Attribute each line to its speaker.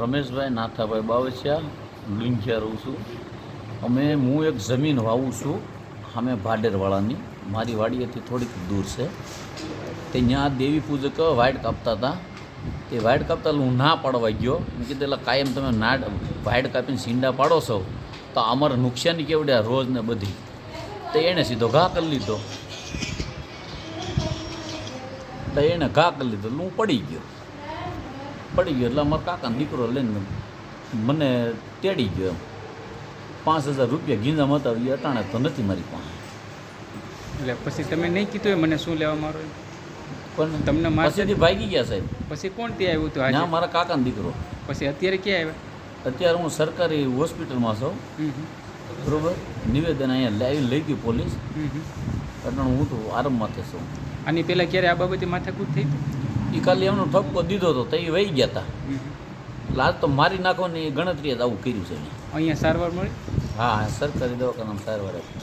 Speaker 1: રમેશભાઈ નાથાભાઈ બાવસિયા લુંખિયા રહું છું. અમે, હું એક જમીન વાવું છું અમે ભાડેરવાળાની. મારી વાડીએથી થોડીક દૂર છે. તે ત્યાં દેવી પૂજક વાઇટ કાપતા હતા. તે વાઇટ કાપતા હું ના પાડવા ગયો. મેં કીધું, એટલે કાયમ તમે ના વાઇટ કાપીને સીંડા પાડો છો, તો અમારે નુકસાની કેવડે આ રોજ ને બધી? તો એણે સીધો ઘા કરી લીધો. તો એણે ઘા કરી લીધો હું પડી ગયો. પડી ગયો એટલે અમારા કાકાનો દીકરો લઈને મને તેડી ગયો. એમ પાંચ હજાર રૂપિયા ગીંજામાં હતા એ અટાણે તો નથી મારી પાસે.
Speaker 2: એટલે પછી તમે નહીં કીધું એ મને શું લેવા મારો?
Speaker 1: પણ
Speaker 2: તમને મારશે
Speaker 1: ભાગી ગયા સાહેબ.
Speaker 2: પછી કોણ ત્યાં આવ્યું હતું
Speaker 1: ના મારા કાકાનો દીકરો.
Speaker 2: પછી અત્યારે ક્યાં આવ્યા?
Speaker 1: અત્યારે હું સરકારી હોસ્પિટલમાં છું. બરોબર? નિવેદન અહીંયા લાવી લઈ ગયું પોલીસ.
Speaker 2: હમ.
Speaker 1: હું તો આરંભમાં થશું
Speaker 2: આની પહેલાં ક્યારે આ બાબતે માથાકૂટ થઈ? હતી
Speaker 1: એ ખાલી એમનો ઠપકો દીધો હતો તો એ વહી ગયા હતા. એટલે આજ તો મારી નાખવાની ગણતરી જ આવું કર્યું છે
Speaker 2: અહીંયા. સારવાર મળી?
Speaker 1: હા સરકારી દવાખાનામાં સારવાર આપી